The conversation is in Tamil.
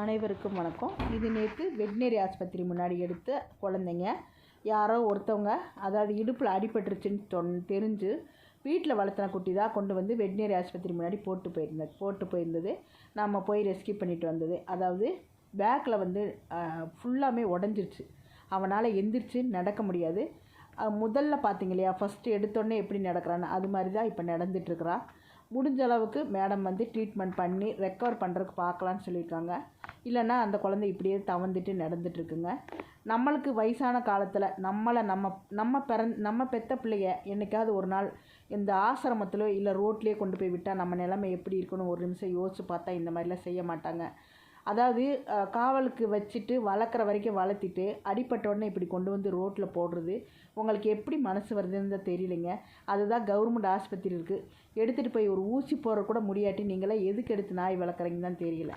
அனைவருக்கும் வணக்கம். இது நேற்று வெட்டினரி ஆஸ்பத்திரி முன்னாடி எடுத்த குழந்தைங்க. யாரோ ஒருத்தவங்க அதாவது இடுப்பில் அடிபட்டுருச்சுன்னு சொன் தெரிஞ்சு வீட்டில் வளர்த்தின குட்டி தான் கொண்டு வந்து வெட்டினரி ஆஸ்பத்திரி முன்னாடி போட்டு போயிருந்தது போட்டு போயிருந்தது. நம்ம போய் ரெஸ்கியூ பண்ணிட்டு வந்தது. அதாவது பேக்கில் வந்து ஃபுல்லாமே உடஞ்சிருச்சு. அவனால் எந்திரிச்சு நடக்க முடியாது. முதல்ல பார்த்தீங்க இல்லையா ஃபஸ்ட்டு எடுத்தோடனே எப்படி நடக்கிறான்னு அது மாதிரி தான் இப்போ நடந்துட்டுருக்குறான் முடிஞ்ச அளவுக்கு மேடம் வந்து ட்ரீட்மெண்ட் பண்ணி ரெக்கவர் பண்ணுறதுக்கு பார்க்கலான்னு சொல்லியிருக்காங்க. இல்லைன்னா அந்த குழந்தை இப்படியே தவந்துட்டு நடந்துட்டுருக்குங்க. நம்மளுக்கு வயசான காலத்தில் நம்மளை நம்ம நம்ம பிறந் நம்ம பெத்த பிள்ளைய என்னைக்காவது ஒரு நாள் இந்த ஆசிரமத்திலோ இல்லை ரோட்லேயே கொண்டு போய் விட்டால் நம்ம நிலைமை எப்படி இருக்குன்னு ஒரு நிமிஷம் யோசித்து பார்த்தா இந்த மாதிரிலாம் செய்ய மாட்டாங்க. அதாவது காவலுக்கு வச்சுட்டு வளர்க்குற வரைக்கும் வளர்த்திட்டு அடிப்பட்ட உடனே இப்படி கொண்டு வந்து ரோட்டில் போடுறது உங்களுக்கு எப்படி மனசு வருதுன்னு தான் தெரியலைங்க. அதுதான் கவர்மெண்ட் ஆஸ்பத்திரி இருக்குது எடுத்துகிட்டு போய் ஒரு ஊசி போடுற கூட முடியாட்டி நீங்களாம் எதுக்கு எடுத்து நாய் வளர்க்குறீங்கன்னு தான் தெரியல.